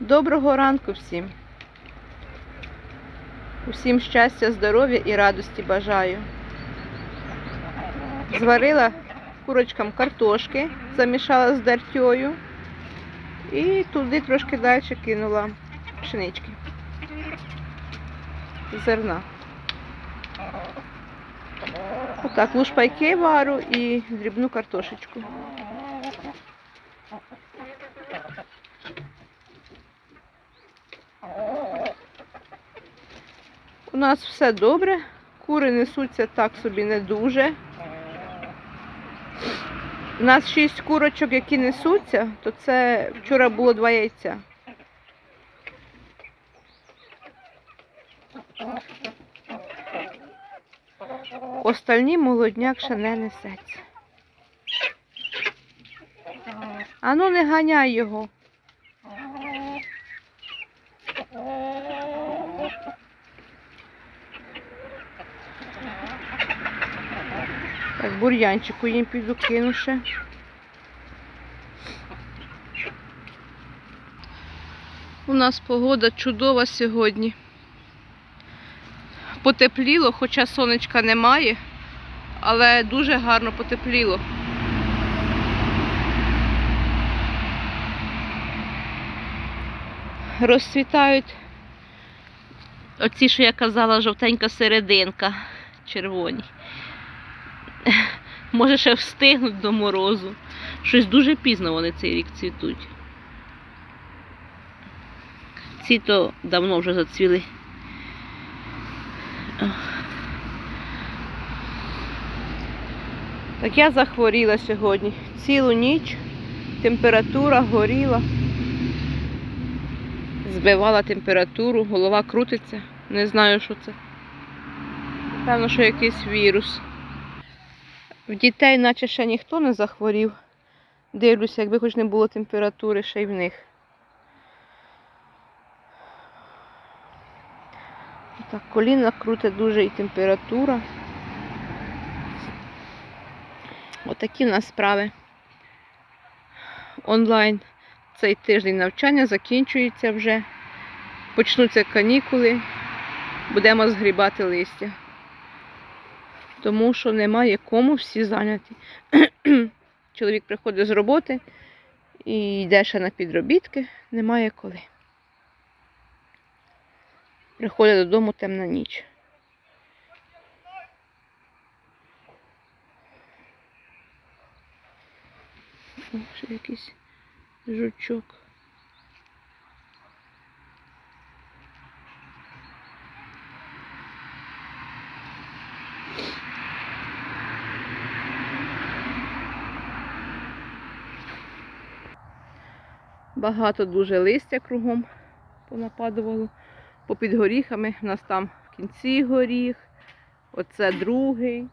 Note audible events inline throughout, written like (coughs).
Доброго ранку всім. Усім щастя, здоров'я і радості бажаю. Зварила курочкам картошки, замішала з дертьою і туди трошки далі кинула пшенички. Зерна. Отак, лушпайки вару і дрібну картошечку. У нас все добре. Кури несуться так собі не дуже. У нас шість курочок, які несуться, то це вчора було два яйця. Остальні молодняк ще не несеться. Ану не ганяй його. Так, бур'янчику їм піду кину ще. У нас погода чудова сьогодні. Потепліло, хоча сонечка немає, але дуже гарно потепліло. Розцвітають оці, що я казала, жовтенька серединка, червоні. (laughs) Може ще встигнуть до морозу. Щось дуже пізно вони цей рік цвітуть. Ці то давно вже зацвіли. Так я захворіла сьогодні. Цілу ніч температура горіла. Збивала температуру, голова крутиться. Не знаю, що це. Певно, що якийсь вірус. В дітей наче ще ніхто не захворів. Дивлюся, якби хоч не було температури ще й в них. Так, коліна крутить дуже і температура. Отакі в нас справи. Онлайн цей тиждень навчання закінчується вже. Почнуться канікули, будемо згрібати листя. Тому що немає кому всі зайняті. (clears throat) Чоловік приходить з роботи і йде ще на підробітки, немає коли. Приходить додому темна ніч. Ще якийсь жучок. Багато дуже листя кругом понападувало. Попід горіхами. У нас там в кінці горіх, оце другий,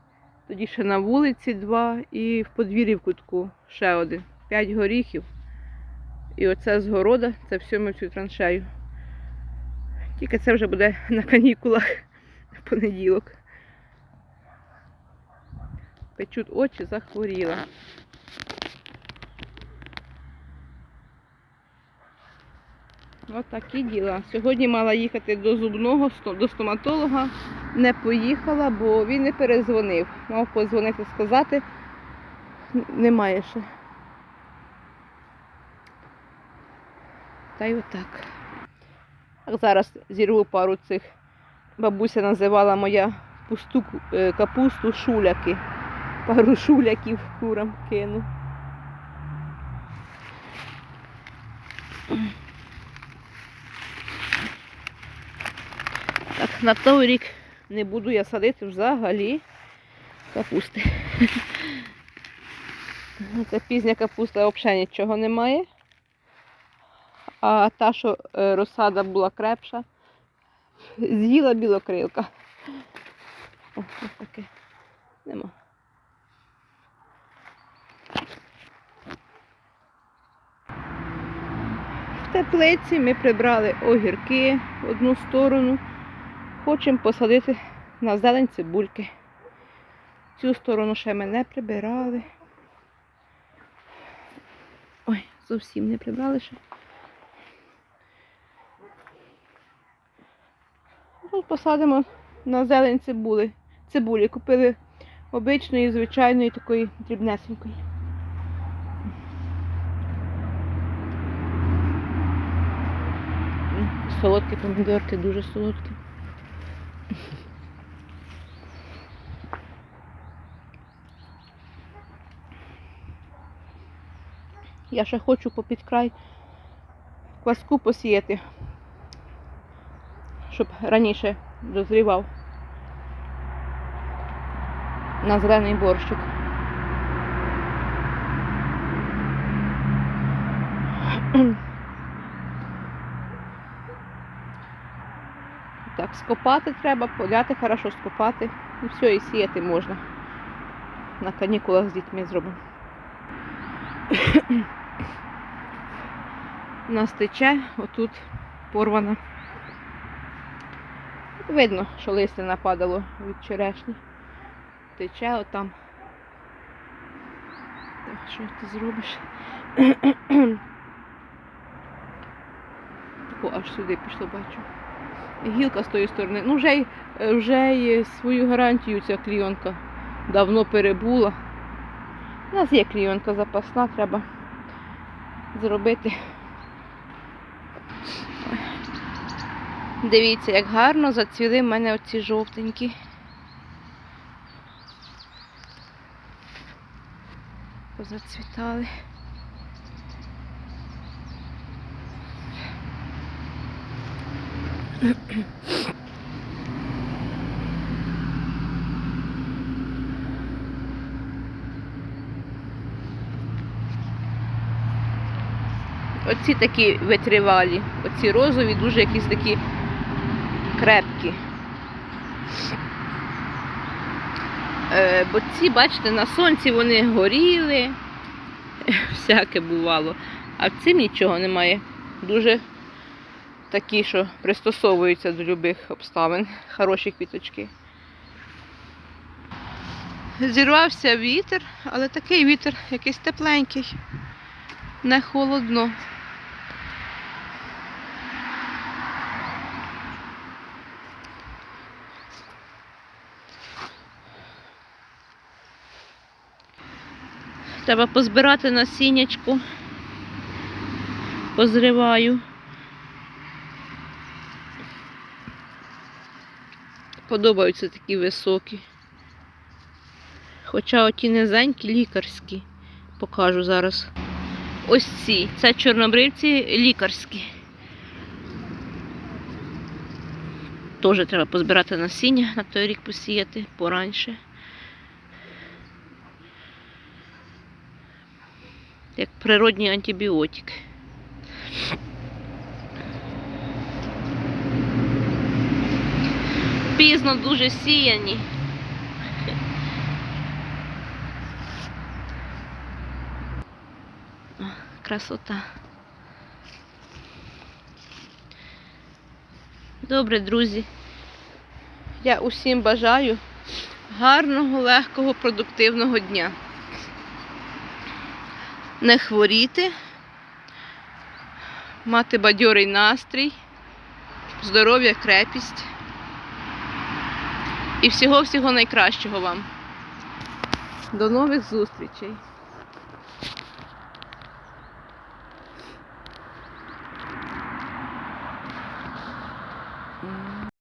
тоді ще на вулиці два і в подвір'ї в кутку ще один. П'ять горіхів. І оце з города, це все ми в цю траншею. Тільки це вже буде на канікулах в понеділок. Печуть очі, захворіла. Ось такі діла. Сьогодні мала їхати до зубного, до стоматолога. Не поїхала, бо він не перезвонив. Мав подзвонити, сказати. Немає ще. Та й отак. Так зараз зірву пару цих. Бабуся називала моя пусту е, капусту шуляки. Пару шуляків курам кину. На той рік не буду я садити взагалі капусти. (laughs) Це пізня капуста взагалі нічого немає. А та, що е, розсада була крепша, з'їла білокрилка. Ось таке. Нема. В теплиці ми прибрали огірки в одну сторону. Хочемо посадити на зелень цибульки. Цю сторону ще ми не прибирали. Зовсім не прибрали ще. Ну, посадимо на зелень цибули. Цибулі. Купили обичної, звичайної, такої дрібнесенької. Солодкі помідорки, дуже солодкі. Я ще хочу попід край кваску посіяти, щоб раніше дозрівав на зелений борщик. (clears throat) Так, скопати треба, поляти хорошо скопати. І все, і сіяти можна. На канікулах з дітьми зробимо. У нас тече, отут порвана. Видно, що листя нападало від черешні. Тече отам. Так, що ти зробиш? Тако аж сюди пішло, бачу. Гілка з тої сторони. Ну, вже, вже й свою гарантію ця клійонка давно перебула. У нас є клійонка запасна, треба зробити. Дивіться, як гарно зацвіли в мене оці жовтенькі. Позацвітали. (coughs) Оці такі витривалі, оці розові, дуже якісь такі крепкі. Е, бо ці, бачите, на сонці вони горіли, (laughs) всяке бувало. А в цим нічого немає. Дуже такі, що пристосовуються до любих обставин. Хороші квіточки. Зірвався вітер, але такий вітер якийсь тепленький, не холодно. Треба позбирати насіннячку. Позриваю. Подобаються такі високі. Хоча оті низенькі лікарські. Покажу зараз. Ось ці. Це чорнобривці лікарські. Теж треба позбирати насіння на той рік посіяти пораньше. Як природній антибіотик. Пізно дуже сіяні. Красота. Добре, друзі. Я усім бажаю гарного, легкого, продуктивного дня. Не хворіти, мати бадьорий настрій, здоров'я, крепість. І всього-всього найкращого вам. До нових зустрічей!